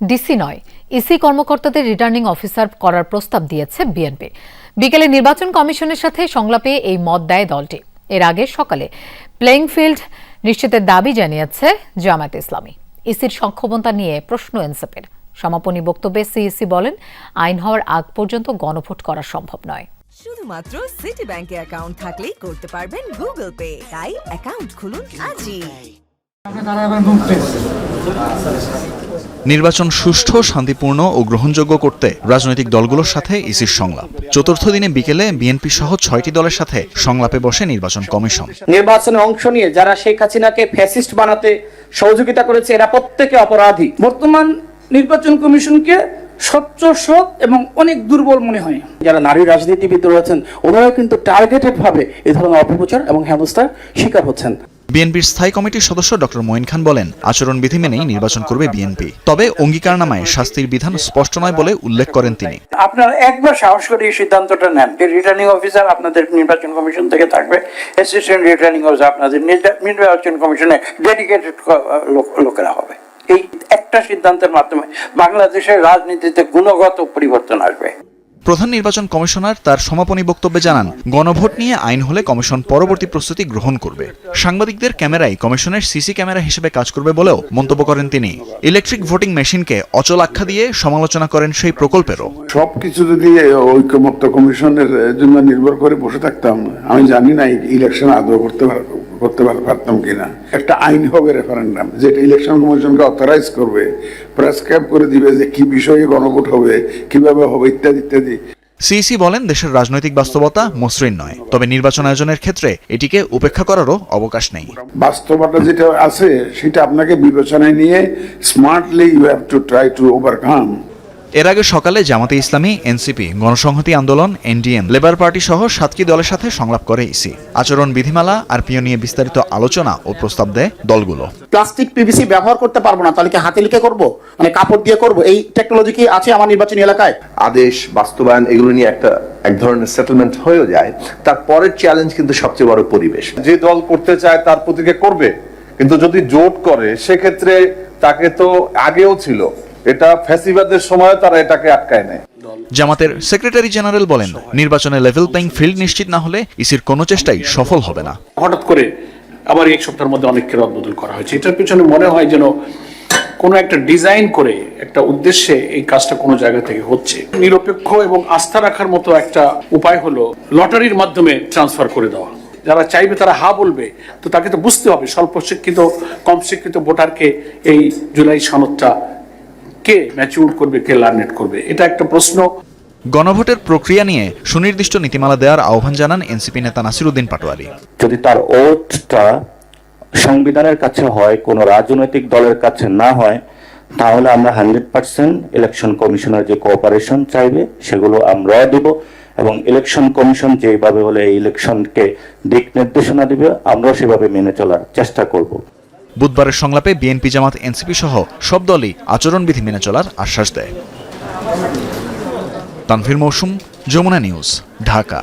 DC নয় EC কর্মকর্তাদের returning officer করার প্রস্তাব দিয়েছে বিএনপি। বিকেলে নির্বাচন কমিশনের সাথে সংলাপে এই মত দেয় দলটি। এর আগে সকালে প্লেইং ফিল্ড নিশ্চিতের দাবি জানিয়েছে জামায়াত ইসলামী। ইসির সক্ষমতা নিয়ে প্রশ্ন এনসেপের। সমাপনী বক্তব্যে সিইসি বলেন আইন হওয়ার আগ পর্যন্ত গণভোট করা সম্ভব নয়। শুধুমাত্র সিটি ব্যাংকে অ্যাকাউন্ট থাকলেই করতে পারবেন গুগল পে। তাই অ্যাকাউন্ট খুলুন আজই। নির্বাচন সুষ্ঠু শান্তিপূর্ণ ও গ্রহণযোগ্য করতে রাজনৈতিক দলগুলোর সাথে ইসির সংলাপ। চতুর্থ দিনে বিকেলে বিএনপি সহ ছয়টি দলের সাথে সংলাপে বসে নির্বাচন কমিশন। নির্বাচনে অংশ নিয়ে যারা শেখ হাসিনাকে ফ্যাসিস্ট বানাতে সহযোগিতা করেছে এরা প্রত্যেকে অপরাধী। বর্তমান নির্বাচন কমিশনকে স্বচ্ছ সৎ এবং অনেক দুর্বল মনে হয়। যারা নারী রাজনীতিবিদ রয়েছেন ওনারাও কিন্তু টার্গেটেড ভাবে এই ধরনের অপপ্রচার এবং হেনস্থার শিকার হচ্ছেন। বিএনপির স্থায়ী কমিটির সদস্য ডক্টর মঈন খান বলেন, আচরণবিধি মেনেই নির্বাচন করবে বিএনপি। তবে অঙ্গীকারনামায় শাস্তির বিধান স্পষ্ট নয় বলে উল্লেখ করেন তিনি। আপনারা একবার সাহস করে এই সিদ্ধান্তটা নেন যে রিটার্নিং অফিসার আপনাদের নির্বাচন কমিশন থেকে থাকবে। অ্যাসিস্ট্যান্ট রিটার্নিং অফিসার আপনাদের নির্বাচন কমিশনে ডেডিকেটেড লোকেরা হবে। এই একটা সিদ্ধান্তের মাধ্যমে বাংলাদেশের রাজনীতিতে গুণগত পরিবর্তন আসবে। প্রধান নির্বাচন কমিশনার তার সমাপনী বক্তব্যে জানান, গণভোট নিয়ে আইন হলে কমিশন পরবর্তী প্রস্তুতি গ্রহণ করবে। সাংবাদিকদের ক্যামেরাই কমিশনের সিসি ক্যামেরা হিসেবে কাজ করবে বলেও মন্তব্য করেন তিনি। ইলেকট্রিক ভোটিং মেশিনকে অচল আখ্যা দিয়ে সমালোচনা করেন সেই প্রকল্পেরও। সবকিছু যদি ঐক্যমত্য কমিশনের জন্য নির্ভর করে বসে থাকতাম, আমি জানি না ইলেকশন আদৌ করতে পার- করতে পার- পারতাম কিনা। একটা আইন হবে রেফারেন্ডাম যেটা ইলেকশন কমিশনকে অথরাইজ করবে প্রেসক্রাইব করে দিবে যে কি বিষয়ে গণভোট হবে কীভাবে হবে ইত্যাদি ইত্যাদি। সিইসি বলেন দেশের রাজনৈতিক বাস্তবতা মসৃণ নয় তবে নির্বাচন আয়োজনের ক্ষেত্রে এটিকে উপেক্ষা করারও অবকাশ নেই। বাস্তবতা যেটা আছে সেটা আপনাকে বিবেচনায় নিয়ে smartly you have to try to overcome এর আগে সকালে জামাতে ইসলামী এনসিপি গণসংহতি আন্দোলন এনডিএম লেবার পার্টি সহ সাতটি দলের সাথে সংলাপ করে ইসি। আচরণ বিধিমালা আর পিও নিয়ে বিস্তারিত আলোচনা ও প্রস্তাব দেয় দলগুলো। প্লাস্টিক পিভিসি ব্যবহার করতে পারব না তাহলে কি হাতে লিখে করব? মানে কাপড় দিয়ে করব? এই টেকনোলজি কি আছে আমার নির্বাচনী এলাকায়? আদেশ বাস্তবায়ন এগুলো নিয়ে একটা এক ধরনের সেটেলমেন্ট হয়েও যায়। তারপরের চ্যালেঞ্জ কিন্তু সবচেয়ে বড় পরিবেশ। যে দল করতে চায় তার প্রতিকে করবে। কিন্তু যদি জোট করে সেক্ষেত্রে তাকে তো আগেও ছিল। এটা ফ্যাসিবাদের সময় তারা এটাকে আটকায় নেয়। জামাতের সেক্রেটারি জেনারেল বলেন নির্বাচনে লেভেল প্লেইং ফিল্ড নিশ্চিত না হলে ইসির কোনো চেষ্টাই সফল হবে না। হঠাৎ করে আবার এক সপ্তাহের মধ্যে অনেককে রদবদল করা হয়েছে। এটার পিছনে মনে হয় যেন কোনো একটা ডিজাইন করে একটা উদ্দেশ্যে এই কাজটা কোনো জায়গা থেকে হচ্ছে। নিরপেক্ষ এবং আস্থা রাখার মতো একটা উপায় হলো লটারির মাধ্যমে ট্রান্সফার করে দেওয়া। যারা চাইবে তারা হা বলবে তো তাকে তো বুঝতে হবে। স্বল্প শিক্ষিত কম শিক্ষিত ভোটারকে এই জুলাই সনদটা কে ম্যাচিউর করবে কে লার্নেট করবে? এটা একটা প্রশ্ন। গণভোটের প্রক্রিয়া নিয়ে সুনির্দিষ্ট নীতিমালা দেওয়ার আহ্বান জানান এনসিপি নেতা নাসিরুদ্দিন পাটোয়ারি। যদি তার ওটটা সংবিধানের কাছে হয় কোনো রাজনৈতিক দলের কাছে না হয় তাহলে আমরা হান্ড্রেড পার্সেন্ট ইলেকশন কমিশনের যে কোঅপারেশন চাইবে সেগুলো আমরা দেব এবং ইলেকশন কমিশন যেভাবে হলে এই ইলেকশনকে দিক নির্দেশনা দিবে আমরাও সেভাবে মেনে চলার চেষ্টা করব। বুধবারের সংলাপে বিএনপি জামাত, এনসিপি সহ সব দলই আচরণবিধি মেনে চলার আশ্বাস দেয়। তানভীর মৌসুম, যমুনা নিউজ, ঢাকা।